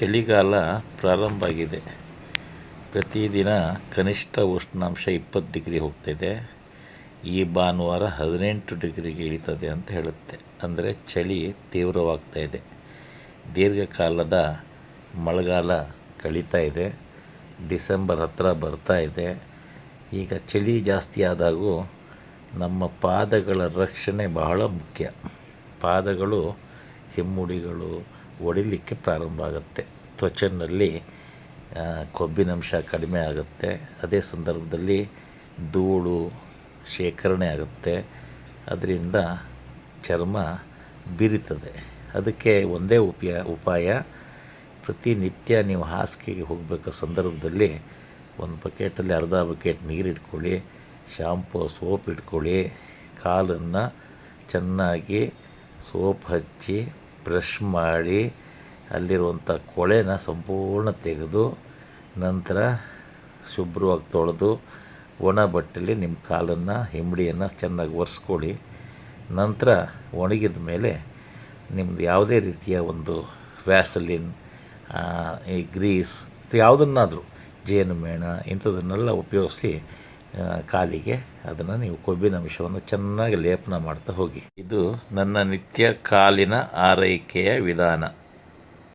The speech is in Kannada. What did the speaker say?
ಚಳಿಗಾಲ ಪ್ರಾರಂಭ ಆಗಿದೆ. ಪ್ರತಿದಿನ ಕನಿಷ್ಠ ಉಷ್ಣಾಂಶ ಇಪ್ಪತ್ತು ಡಿಗ್ರಿ ಹೋಗ್ತಿದೆ. ಈ ಭಾನುವಾರ ಹದಿನೆಂಟು ಡಿಗ್ರಿಗೆ ಇಳಿತದೆ ಅಂತ ಹೇಳುತ್ತೆ. ಅಂದರೆ ಚಳಿ ತೀವ್ರವಾಗ್ತಾ ಇದೆ. ದೀರ್ಘಕಾಲದ ಮಳೆಗಾಲ ಕಳೀತಾ ಇದೆ. ಡಿಸೆಂಬರ್ ಹತ್ತಿರ ಬರ್ತಾ ಇದೆ. ಈಗ ಚಳಿ ಜಾಸ್ತಿ ಆದಾಗೂ ನಮ್ಮ ಪಾದಗಳ ರಕ್ಷಣೆ ಬಹಳ ಮುಖ್ಯ. ಪಾದಗಳು, ಹಿಮ್ಮುಡಿಗಳು ಒಡಿಲಿಕ್ಕೆ ಪ್ರಾರಂಭ ಆಗುತ್ತೆ. ತ್ವಚನಲ್ಲಿ ಕೊಬ್ಬಿನಂಶ ಕಡಿಮೆ ಆಗುತ್ತೆ. ಅದೇ ಸಂದರ್ಭದಲ್ಲಿ ಧೂಳು ಶೇಖರಣೆ ಆಗುತ್ತೆ. ಅದರಿಂದ ಚರ್ಮ ಬಿರಿತದೆ. ಅದಕ್ಕೆ ಒಂದೇ ಉಪಯ, ಉಪಾಯ, ಪ್ರತಿನಿತ್ಯ ನೀವು ಹಾಸಿಗೆಗೆ ಹೋಗಬೇಕು ಸಂದರ್ಭದಲ್ಲಿ ಒಂದು ಬಕೆಟಲ್ಲಿ ಅರ್ಧ ಬಕೆಟ್ ನೀರು ಇಟ್ಕೊಳ್ಳಿ ಶಾಂಪು, ಸೋಪ್ ಇಟ್ಕೊಳ್ಳಿ, ಕಾಲನ್ನು ಚೆನ್ನಾಗಿ ಸೋಪ್ ಹಚ್ಚಿ, ಬ್ರಷ್ ಮಾಡಿ ಅಲ್ಲಿರುವಂಥ ಕೊಳೆನ ಸಂಪೂರ್ಣ ತೆಗೆದು ನಂತರ ಶುಭ್ರವಾಗಿ ತೊಳೆದು ಒಣ ಬಟ್ಟೆಯಲ್ಲಿ ನಿಮ್ಮ ಕಾಲನ್ನು ಹಿಂಬಡಿಯನ್ನು ಚೆನ್ನಾಗಿ ಒರೆಸ್ಕೊಳ್ಳಿ. ನಂತರ ಒಣಗಿದ ಮೇಲೆ ನಿಮ್ಮದು ಯಾವುದೇ ರೀತಿಯ ಒಂದು ವ್ಯಾಸಲಿನ್ ಈ ಗ್ರೀಸ್ ಯಾವುದನ್ನಾದರೂ ಜೇನುಮೇಣ ಇಂಥದನ್ನೆಲ್ಲ ಉಪಯೋಗಿಸಿ ಕಾಲಿಗೆ ಅದನ್ನು ನೀವು ಕೊಬ್ಬಿನ ಅಂಶವನ್ನು ಚೆನ್ನಾಗಿ ಲೇಪನ ಮಾಡ್ತಾ ಹೋಗಿ. ಇದು ನನ್ನ ನಿತ್ಯ ಕಾಲಿನ ಆರೈಕೆಯ ವಿಧಾನ.